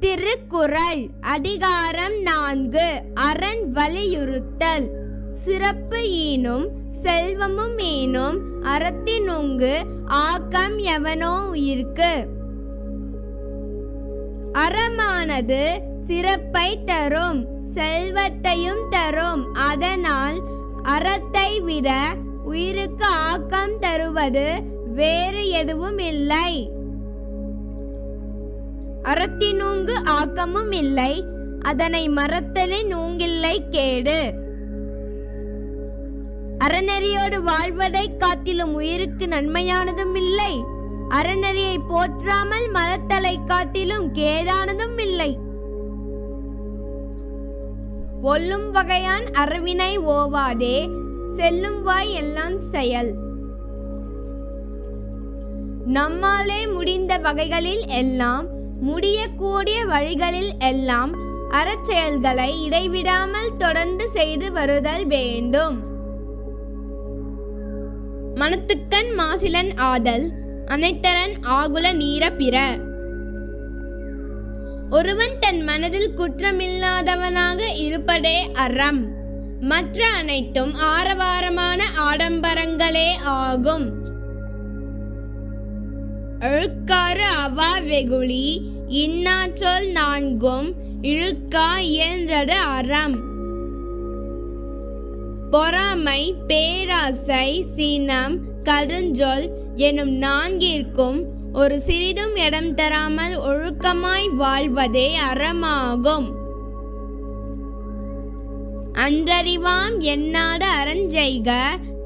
திருக்குறள் அதிகாரம் நான்கு. அரண் வலியுறுத்தல். சிறப்பு ஈனும் செல்வமும் ஈனும் அறத்தினுங்கு ஆக்கம் எவனோ உயிர்க்கு. அறமானது சிறப்பை தரும் செல்வத்தையும் தரும். அதனால் அறத்தை விட உயிருக்கு ஆக்கம் தருவது வேறு எதுவும் இல்லை. அறத்தினூங்கு ஆக்கமும் இல்லை அதனை மறத்தலே நூங்கில்லை கேடு. அறநெறியோடு வாழ்வதை காத்திலும் உயிருக்கு நன்மையானதும் இல்லை அறநெறியை போற்றாமல் மரத்தலை காத்திலும் கேடானதும் இல்லை. ஒல்லும் வகையான் அறவினை ஓவாதே செல்லும் வாய் எல்லாம் செயல். நம்மாலே முடிந்த வகைகளில் எல்லாம் முடியக்கூடிய வழிகளில் எல்லாம் அறச்செயல்களை இடைவிடாமல் தொடர்ந்து செய்து வருதல் வேண்டும். மனத்துக்கண் மாசிலன் ஆதல் அனைத்தரன் ஆகுல நீர பிற. ஒருவன் தன் மனதில் குற்றமில்லாதவனாக இருப்பதே அறம். மற்ற அனைத்தும் ஆரவாரமான ஆடம்பரங்களே ஆகும். அழுக்காறு அவா வெகுளி இன்னாச்சொல் நான்கும் இழுக்கா இயன்றது அறம். பொறாமை பேராசை சினம் கருஞ்சொல் எனும் நான்கிற்கும் ஒரு சிறிதும் இடம் தராமல் ஒழுக்கமாய் வாழ்வதே அறமாகும். அன்றறிவாம் எண்ணாத அறஞ்செய்க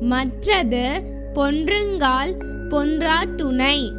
மற்றது பொன்றுங்கால் பொன்றா துணை